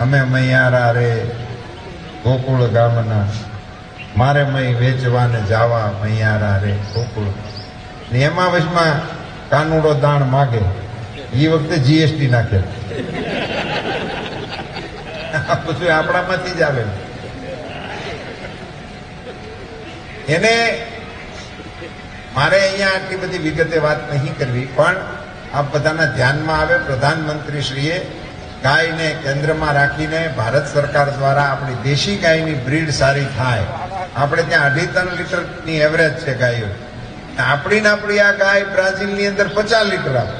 અમે મૈયારા રે ગોકુળ ગામના મારે મય વેચવાને જાવા મૈયારા રે ગોકુળ. ને એમાં વચમાં કાનુડો દાણ માગે. એ વખતે જીએસટી નાખે. આ બધું આપણામાંથી જ આવે. એને મારે અહીંયા આટલી બધી વિગતે વાત નહીં કરવી, પણ આપ બધાના ધ્યાનમાં આવે, પ્રધાનમંત્રીશ્રીએ ગાયને કેન્દ્રમાં રાખીને ભારત સરકાર દ્વારા આપણી દેશી ગાયની બ્રીડ સારી થાય. આપણે ત્યાં અઢી ત્રણ લીટરની એવરેજ છે ગાયો. આપણી ને આપણી આ ગાય બ્રાઝિલની અંદર પચાસ લીટર આપે.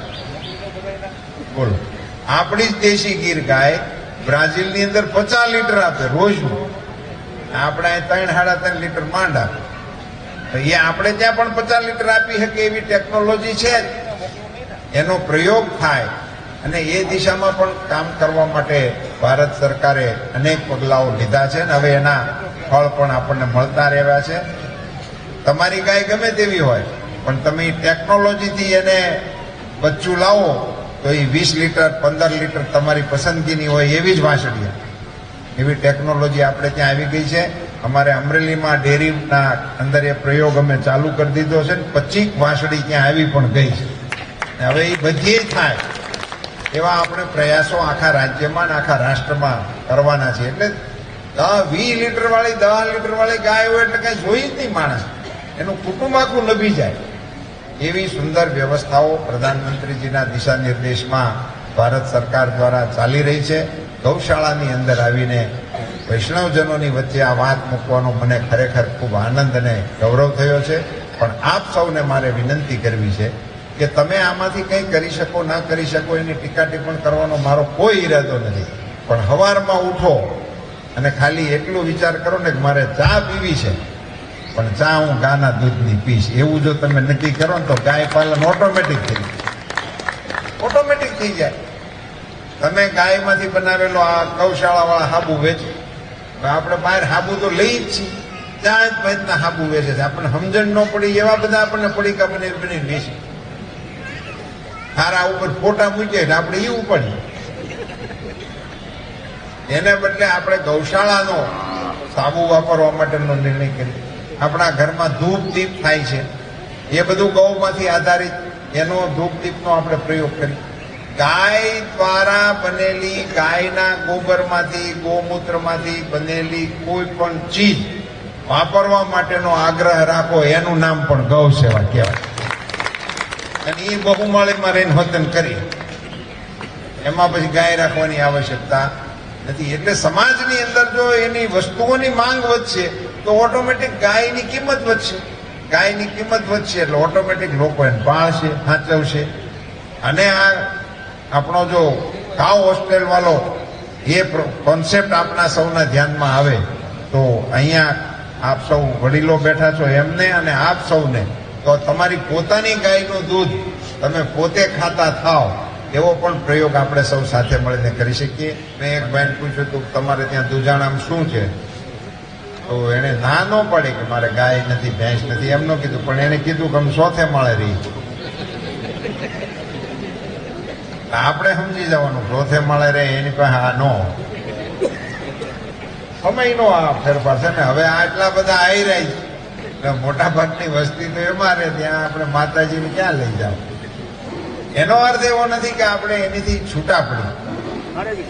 બોલો. આપણી જ દેશી ગીર ગાય બ્રાઝિલની અંદર પચાસ લીટર આપે રોજનું. આપણે ત્રણ સાડા ત્રણ લીટર માંડ આપે. તો એ આપણે ત્યાં પણ પચાસ લીટર આપી શકે એવી ટેકનોલોજી છે. એનો પ્રયોગ થાય. અને એ દિશામાં પણ કામ કરવા માટે ભારત સરકારે અનેક પગલાઓ લીધા છે અને હવે એના ફળ પણ આપણને મળતા રહેવા છે. તમારી ગાય ગમે તેવી હોય, પણ તમે ટેકનોલોજીથી એને બચ્ચું લાવો, તો એ વીસ લીટર, પંદર લીટર તમારી પસંદગીની હોય એવી જ વાંસળી. એવી ટેકનોલોજી આપણે ત્યાં આવી ગઈ છે. અમારે અમરેલીમાં ડેરીના અંદર એ પ્રયોગ અમે ચાલુ કરી દીધો છે ને પચીસ વાંસળી ત્યાં આવી પણ ગઈ છે. હવે એ બધી થાય. એવા આપણે પ્રયાસો આખા રાજ્યમાં આખા રાષ્ટ્રમાં કરવાના છે. એટલે દસ વીસ લીટર વાળી દસ લીટર વાળી ગાય હોય એટલે કઈ જોઈ જ નહીં માણસ. એનું કુટુંબ આખું લભી જાય. એવી સુંદર વ્યવસ્થાઓ પ્રધાનમંત્રીજીના દિશા નિર્દેશમાં ભારત સરકાર દ્વારા ચાલી રહી છે. ગૌશાળાની અંદર આવીને વૈષ્ણવજનોની વચ્ચે આ વાત મૂકવાનો મને ખરેખર ખૂબ આનંદ અને ગૌરવ થયો છે. પણ આપ સૌને મારે વિનંતી કરવી છે કે તમે આમાંથી કંઈ કરી શકો, ના કરી શકો, એની ટીકા ટિપ્પણ કરવાનો મારો કોઈ ઈરાદો નથી. પણ હવારમાં ઉઠો અને ખાલી એટલો વિચાર કરો ને કે મારે ચા પીવી છે. પણ ચા હું ગાના દૂધની પીશ. એવું જો તમે નક્કી કરો ને તો ગાય પાલન ઓટોમેટિક થઈ જાય. ઓટોમેટિક થઈ જાય. તમે ગાયમાંથી બનાવેલો આ ગૌશાળાવાળા હાબુ વેચો. આપણે બહાર હાબુ તો લઈ જ છીએ. ત્યાં જ ભાઈના હાબુ વેચે છે. આપણને સમજણ ન પડી, એવા બધા આપણને પડીકા બની બની વેચી. હારા ઉપર ફોટા મૂકીએ એટલે આપણે એ ઉપાડીએ. એને બદલે આપણે ગૌશાળાનો સાબુ વાપરવા માટેનો નિર્ણય કરીએ. આપણા ઘરમાં ધૂપ દીપ થાય છે. એ બધું ગૌમાંથી આધારિત એનો ધૂપ દીપનો આપણે પ્રયોગ કરીએ. ગાય દ્વારા બનેલી ગાયના ગોબરમાંથી, ગોમૂત્રમાંથી બનેલી કોઈ પણ ચીજ વાપરવા માટેનો આગ્રહ રાખો, એનું નામ પણ ગૌ સેવા કહેવાય. અને એ બહુમાળીમાં રહીને વતન કરી એમાં પછી ગાય રાખવાની આવશ્યકતા નથી. એટલે સમાજની અંદર જો એની વસ્તુઓની માંગ વધશે, તો ઓટોમેટિક ગાયની કિંમત વધશે. ગાયની કિંમત વધશે એટલે ઓટોમેટિક લોકો એને પાળશે, સાચવશે. અને આ આપણો જો કાવ હોસ્ટેલ વાળો એ કોન્સેપ્ટ આપના સૌના ધ્યાનમાં આવે, તો અહીંયા આપ સૌ વડીલો બેઠા છો એમને અને આપ સૌને તો તમારી પોતાની ગાયનું દૂધ તમે પોતે ખાતા થાવ એવો પણ પ્રયોગ આપણે સૌ સાથે મળીને કરી શકીએ. મેં એક બેન પૂછ્યું હતું તમારે ત્યાં દુજાણામ શું છે? તો એને ના ન પડે કે મારે ગાય નથી, ભેંસ નથી. એમ ન કીધું, પણ એને કીધું કે અમે સોથે મળે રહી આપણે સમજી જવાનું ચોથે મળે રે, એની પાસે આ નો. સમયનો આ ફેરફાર છે ને, હવે આટલા બધા આવી રહ્યા છે મોટા ભાગની વસ્તી તો એમાં રહે, ત્યાં આપણે માતાજીને ક્યાં લઈ જાવ એનો અર્થ એવો નથી કે આપણે એનીથી છૂટા પડી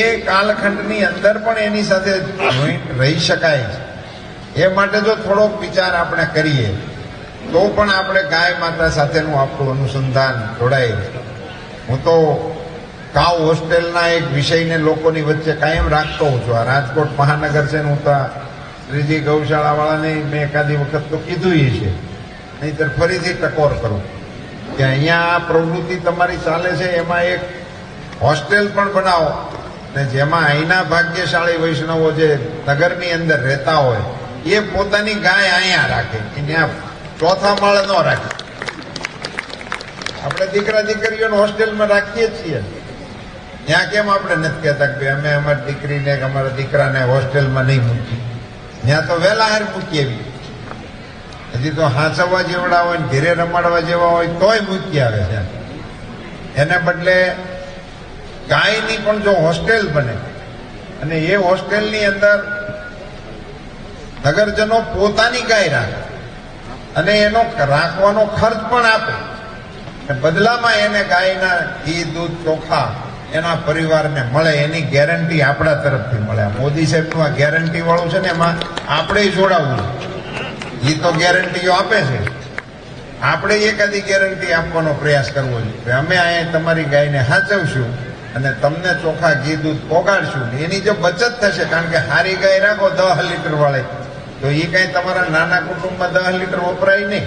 એ કાલખંડની અંદર પણ એની સાથે joint રહી શકાય છે. એ માટે જો થોડોક વિચાર આપણે કરીએ, તો પણ આપણે ગાય માતા સાથેનું આપણું અનુસંધાન જોડાય હું તો કાવ હોસ્ટેલના એક વિષયને લોકોની વચ્ચે કાયમ રાખતો હોઉં છું. આ રાજકોટ મહાનગર છે ને હું તો આ શ્રીજી ગૌશાળાવાળાને મેં એકાદી વખત તો કીધું એ છે. નહીંતર ફરીથી ટકોર કરું. કે અહીંયા આ પ્રવૃત્તિ તમારી ચાલે છે, એમાં એક હોસ્ટેલ પણ બનાવો. ને જેમાં અહીંના ભાગ્યશાળી વૈષ્ણવો જે નગરની અંદર રહેતા હોય, એ પોતાની ગાય અહીંયા રાખે. ત્યાં ચોથા માળે ન રાખે. આપણે દીકરા દીકરીઓને હોસ્ટેલમાં રાખીએ છીએ. ત્યાં કેમ આપણે નથી કહેતા કે અમે અમારી દીકરીને અમારા દીકરાને હોસ્ટેલમાં નહીં મૂકી ત્યાં તો વહેલા હાર મૂકી આવી હજી તો હાંસવવા જેવડા હોય ને ઘેરે રમાડવા જેવા હોય તોય મૂકી આવે છે. એને બદલે ગાયની પણ જો હોસ્ટેલ બને અને એ હોસ્ટેલની અંદર નગરજનો પોતાની ગાય રાખે અને એનો રાખવાનો ખર્ચ પણ આપે. બદલામાં એને ગાયના ઘી, દૂધ, ચોખા એના પરિવારને મળે, એની ગેરંટી આપણા તરફથી મળે. મોદી સાહેબનું આ ગેરંટી વાળું છે ને, એમાં આપણે જોડાવવું એ તો ગેરંટીઓ આપે છે. આપણે એકાદી ગેરંટી આપવાનો પ્રયાસ કરવો જોઈએ અમે અહીંયા તમારી ગાયને હાચવશું અને તમને ચોખા ઘી દૂધ પોગાડશું એની જો બચત થશે, કારણ કે હારી ગાય રાખો દસ લીટર વાળી. તો એ કાંઈ તમારા નાના કુટુંબમાં દસ લીટર વપરાય નહીં.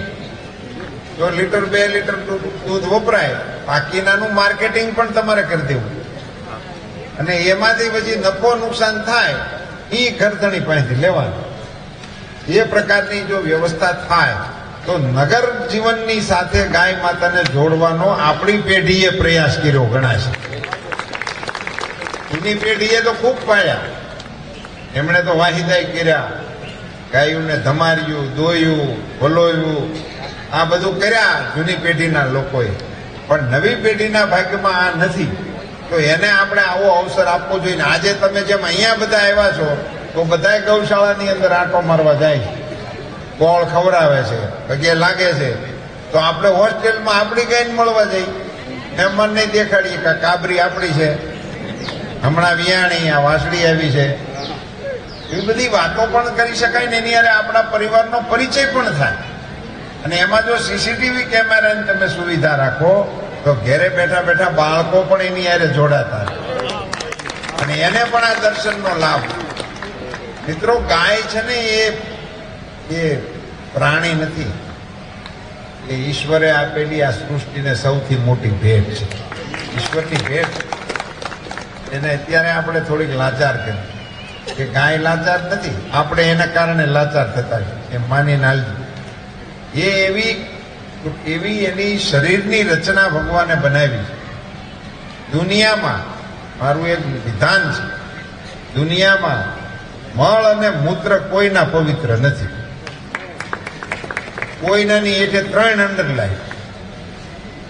જો લીટર, બે લીટર દૂધ વપરાય, બાકીનાનું માર્કેટિંગ પણ તમારે કરી દેવું. અને એમાંથી પછી નફો નુકસાન થાય, એ ઘરધણી પાસેથી લેવાનું. એ પ્રકારની જો વ્યવસ્થા થાય, તો નગર જીવનની સાથે ગાય માતાને જોડવાનો આપણી પેઢીએ પ્રયાસ કર્યો ગણાશે. જૂની પેઢીએ તો ખૂબ પાડ્યા. એમણે તો વાહિદાઈ કર્યા. ગાયુને ધમાર્યું, દોયું, ભલોયું. આ બધું કર્યા જૂની પેઢીના લોકોએ. પણ નવી પેઢીના ભાગ્યમાં આ નથી. તો એને આપણે આવો અવસર આપવો જોઈએ. આજે તમે જેમ અહીંયા બધા આવ્યા છો, તો બધાય ગૌશાળાની અંદર આંટો મારવા જાય કોળ ખવડાવે છે, પગે લાગે છે. તો આપણે હોસ્ટેલમાં આપણી ગાયને મળવા જઈ. એમ મન નહીં દેખાડીએ કે કાબરી આપણી છે. હમણાં વિયાણી આ વાસળી આવી છે. એવી બધી વાતો પણ કરી શકાય ને એની હારે આપણા પરિવારનો પરિચય પણ થાય. અને એમાં જો સીસીટીવી કેમેરાની તમે સુવિધા રાખો, તો ઘેરે બેઠા બેઠા બાળકો પણ એની યારે જોડાતા અને એને પણ આ દર્શનનો લાભ. મિત્રો, ગાય છે ને એ એ પ્રાણી નથી. એ ઈશ્વરે આપેલી આ સૃષ્ટિને સૌથી મોટી ભેટ છે. ઈશ્વરની ભેટ. એને અત્યારે આપણે થોડીક લાચાર કરી. કે ગાય લાચાર નથી. આપણે એના કારણે લાચાર થતા એ માની હાલજો. એ એવી એવી એની શરીરની રચના ભગવાને બનાવી છે. દુનિયામાં મારું એક વિધાન છે. દુનિયામાં મળ અને મૂત્ર કોઈના પવિત્ર નથી. કોઈનાની એટલે ત્રણ અંડરલાઈન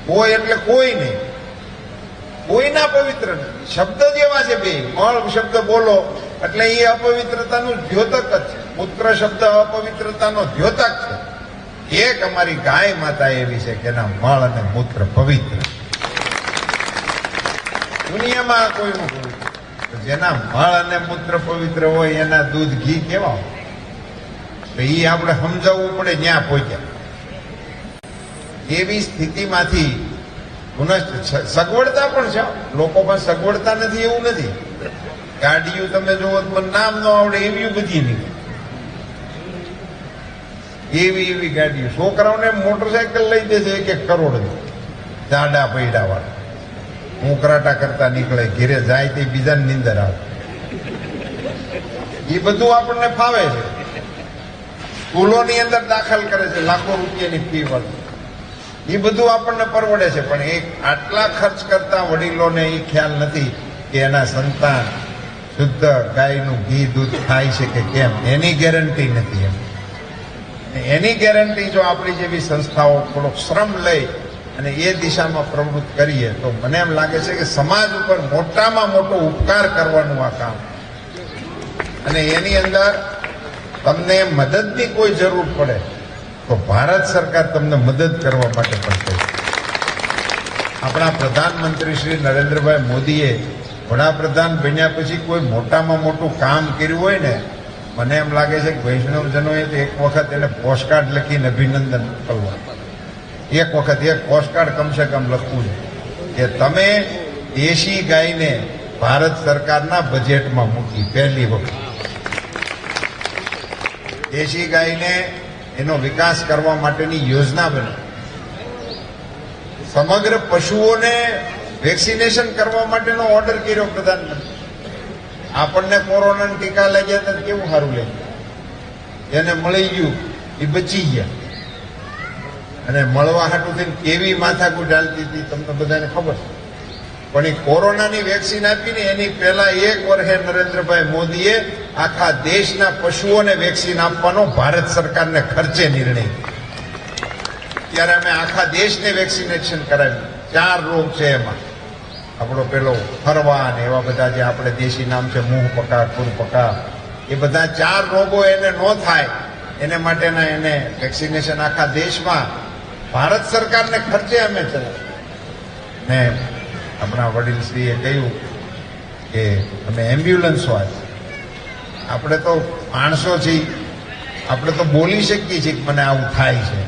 કોઈ એટલે કોઈ નહીં. કોઈના પવિત્ર નથી. શબ્દ જેવા છે બે. મળ શબ્દ બોલો એટલે એ અપવિત્રતાનું દ્યોતક જ છે. પુત્ર શબ્દ અપવિત્રતાનો દ્યોતક છે. એક અમારી ગાય માતા એવી છે કે એના મળ અને મૂત્ર પવિત્ર. દુનિયામાં આ કોઈનું જેના મળ અને મૂત્ર પવિત્ર હોય, એના દૂધ ઘી કેવા હોય? એ આપણે સમજાવવું પડે ત્યાં પહોંચ્યા એવી સ્થિતિમાંથી પુનઃ સગવડતા પણ છે. લોકો પણ સગવડતા નથી, એવું નથી. ગાડીઓ તમે જુઓ તો નામ ન આવડે, એવી બધી નહીં. એવી એવી ગાડીઓ. છોકરાઓને મોટરસાયકલ લઈ દે છે એક એક કરોડ જાડા પૈડા વાળા ઉકરાટા કરતા નીકળે, ઘેરે જાય તે બીજાને નીંદર આવે. એ બધું આપણને ફાવે છે. સ્કૂલોની અંદર દાખલ કરે છે, લાખો રૂપિયાની ફી વાળું. એ બધું આપણને પરવડે છે, પણ એ આટલા ખર્ચ કરતા વડીલોને એ ખ્યાલ નથી કે એના સંતાન, શુદ્ધ ગાયનું ઘી દૂધ ખાય છે કે કેમ? એની ગેરંટી નથી એમ. એની ગેરંટી જો આપણી જેવી સંસ્થાઓ થોડોક શ્રમ લઈ અને એ દિશામાં પ્રવૃત્ત કરીએ, તો મને એમ લાગે છે કે સમાજ ઉપર મોટામાં મોટો ઉપકાર કરવાનું આ કામ. અને એની અંદર તમને મદદની કોઈ જરૂર પડે, તો ભારત સરકાર તમને મદદ કરવા માટે પણ આપણા પ્રધાનમંત્રી શ્રી નરેન્દ્રભાઈ મોદીએ વડાપ્રધાન બન્યા પછી કોઈ મોટામાં મોટું કામ કર્યું હોય ને મને એમ લાગે છે કે વૈષ્ણવજનોએ તો એક વખત એને પોસ્ટકાર્ડ લખીને અભિનંદન કરવા. એક વખત એક પોસ્ટકાર્ડ કમસે કમ લખવું છે. કે તમે દેશી ગાયને ભારત સરકારના બજેટમાં મૂકી પહેલી વખત. દેશી ગાયને એનો વિકાસ કરવા માટેની યોજના બની સમગ્ર પશુઓને વેક્સિનેશન કરવા માટેનો ઓર્ડર કર્યો પ્રધાનમંત્રી. આપણને કોરોનાના ટીકા લાગ્યા તો કેવું સારું લાગ્યું? એને મળી ગયું, એ બચી ગયા. અને મળવા હાટું થઈને કેવી માથાકૂટ હાલતી હતી, તમને બધાને ખબર છે. પણ એ કોરોનાની વેક્સિન આપીને એની પહેલા એક વર્ષે નરેન્દ્રભાઈ મોદીએ આખા દેશના પશુઓને વેક્સિન આપવાનો ભારત સરકારને ખર્ચે નિર્ણય ત્યારે અમે આખા દેશને વેક્સિનેશન કરાવ્યું. ચાર રોગ છે એમાં. આપણો પેલો ફરવા ને એવા બધા જે આપણે દેશી નામ છે, મુંહ પકા ખુર પકા, એ બધા ચાર રોગો એને ન થાય. એને માટેના એને વેક્સિનેશન આખા દેશમાં ભારત સરકારને ખર્ચે અમે ચલાવ્યું ને આપણા વડીલશ્રીએ કહ્યું કે અમે એમ્બ્યુલન્સ હોય. આપણે તો માણસો છીએ. આપણે તો બોલી શકીએ છીએ કે મને આવું થાય છે.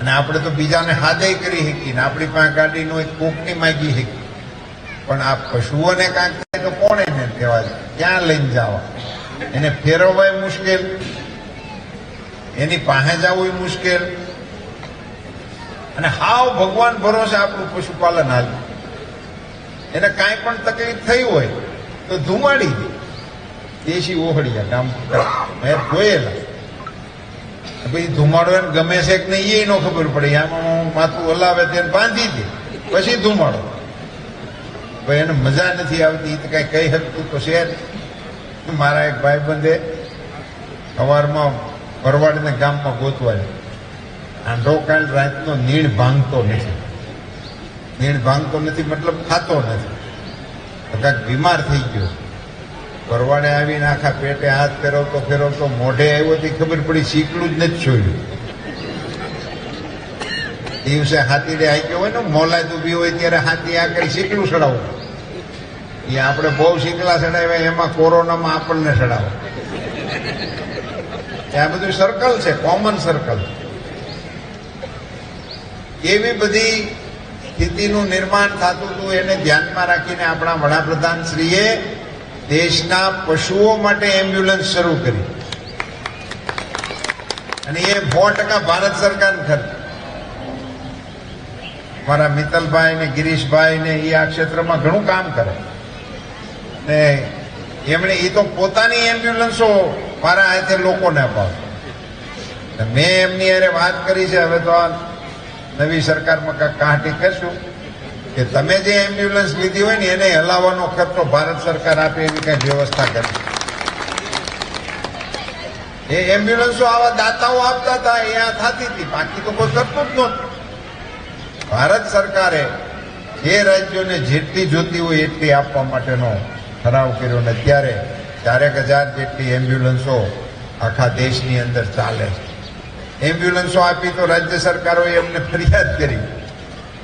અને આપણે તો બીજાને હાદય કરી શકીએ ને. આપણી પાસે ગાડીનો એક કોકની માગી શકીએ. પણ આ પશુઓને કાંઈક થાય તો કોણ એને કહેવા છે ક્યાં લઈને જવા? એને ફેરવવાય મુશ્કેલ? એની પાસે જવું મુશ્કેલ? અને હાવ ભગવાન ભરોસે આપણું પશુપાલન હાલ્યું એને કાંઈ પણ તકલીફ થઈ હોય તો ધુમાડી દે. દેશી ઓહળિયા, ગામ મેં જોયેલા. પછી ધુમાડો એને ગમે છે કે નહીં એ નો ખબર પડે. આમાં માથું હલાવે તેને બાંધી દે. પછી ધુમાડો. ભાઈ, એને મજા નથી આવતી, તો કઈ કહી શકતું તો નહીં. મારા એક ભાઈબંધે સવારમાં પરવાડીને ગામમાં ગોતવા આંધો કાલ રાતનો નીણ ભાંગતો નથી. નીણ ભાંગતો નથી મતલબ ખાતો નથી. કદાચ બીમાર થઈ ગયો. પરવાડે આવીને આખા પેટે હાથ ફેરવતો ફેરવતો મોઢે આવ્યો તે ખબર પડી શીકલું જ નથી છોડ્યું. દિવસે હાથીડે હાક્યો હોય ને મોલાદ ઊભી હોય ત્યારે હાથી આગળ શીકલું ચડાવવું એ આપણે બહુ શીકલા ચડાવ્યા, એમાં કોરોનામાં આપણને ચડાવો. આ બધું સર્કલ છે કોમન સર્કલ એવી બધી સ્થિતિનું નિર્માણ થતું હતું, એને ધ્યાનમાં રાખીને આપણા વડાપ્રધાન શ્રીએ દેશના પશુઓ માટે એમ્બ્યુલન્સ શરૂ કરી. અને એ સો ટકા ભારત સરકાર ખર્ચ મારા મિત્તલભાઈ ને ગિરીશભાઈ ને એ આ ક્ષેત્રમાં ઘણું કામ કરે. ને એમણે એ તો પોતાની એમ્બ્યુલન્સો મારા હાથે લોકોને અપાવે. મેં એમની હારે વાત કરી છે, હવે તો આ નવી સરકારમાં કાંઈક કાંટી કરશું કે તમે જે એમ્બ્યુલન્સ લીધી હોય ને એને હલાવવાનો ખર્ચો ભારત સરકાર આપે એવી કઈ વ્યવસ્થા કરી. એ એમ્બ્યુલન્સો આવા દાતાઓ આપતા હતા, એ આ થતી હતી, બાકી તો કોઈ કરતું જ નહોતું. ભારત સરકારે જે રાજ્યોને જેટલી જોતી હોય એટલી આપવા માટેનો ઠરાવ કર્યો ને અત્યારે ચારેક હજાર જેટલી એમ્બ્યુલન્સો આખા દેશની અંદર ચાલે છે. એમ્બ્યુલન્સો આપી તો રાજ્ય સરકારોએ એમને ફરિયાદ કરી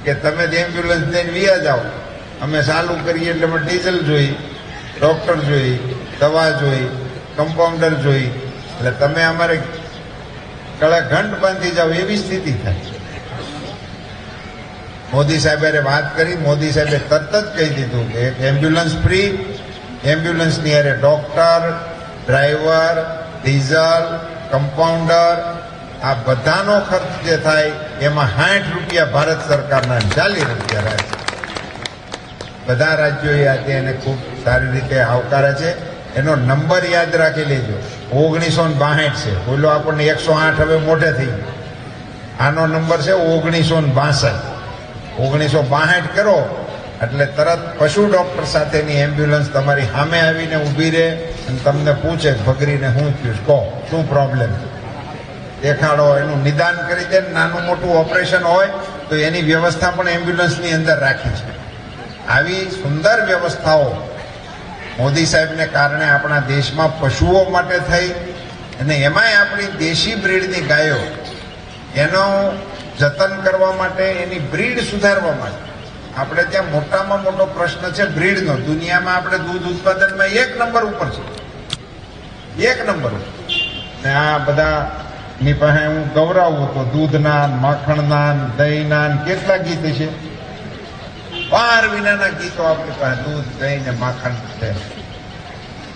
કે તમે જ એમ્બ્યુલન્સ લઈને વ્યા જાઓ. અમે ચાલુ કરીએ એટલે અમે ડીઝલ જોઈ, ડોક્ટર જોઈ, દવા જોઈ, કમ્પાઉન્ડર જોઈ. એટલે તમે અમારે કળા ઘંટ બાંધી જાઓ એવી સ્થિતિ થાય મોદી સાહેબે વાત કરી, મોદી સાહેબે તરત જ કહી દીધું કે એમ્બ્યુલન્સ ફ્રી એમ્બ્યુલન્સની અરે ડોક્ટર ડ્રાઈવર ડીઝલ કમ્પાઉન્ડર આ બધાનો ખર્ચ જે થાય, એમાં સાઠ રૂપિયા ભારત સરકારના ચાલીસ રૂપિયા રહે છે. બધા રાજ્યોએ આજે એને ખૂબ સારી રીતે આવકારે છે. એનો નંબર યાદ રાખી લેજો. ઓગણીસો બાસઠ છે. બોલો આપણને એકસો આઠ હવે મોઢે થઈ આનો નંબર છે ઓગણીસો ને બાસઠ. ઓગણીસો બાસઠ કરો, એટલે તરત પશુ ડોક્ટર સાથેની એમ્બ્યુલન્સ તમારી સામે આવીને ઊભી રહે અને તમને પૂછે ભગરીને શું થયું કહો, શું પ્રોબ્લેમ દેખાડો, એનું નિદાન કરી દે નાનું મોટું ઓપરેશન હોય તો એની વ્યવસ્થા પણ એમ્બ્યુલન્સની અંદર રાખી છે. આવી સુંદર વ્યવસ્થાઓ મોદી સાહેબને કારણે આપણા દેશમાં પશુઓ માટે થઈ અને એમાંય આપણી દેશી બ્રીડની ગાયો, એનો જતન કરવા માટે, એની બ્રીડ સુધારવા માટે. આપણે ત્યાં મોટામાં મોટો પ્રશ્ન છે બ્રીડનો. દુનિયામાં આપણે દૂધ ઉત્પાદનમાં એક નંબર ઉપર છે. એક નંબર ને આ બધા ની પાસે હું ગૌરાવું તો દૂધના, માખણના, દહીંના કેટલા ગીત છે? બાર વિનાના ગીતો આપણી પાસે દૂધ, દહીં ને માખણ છે.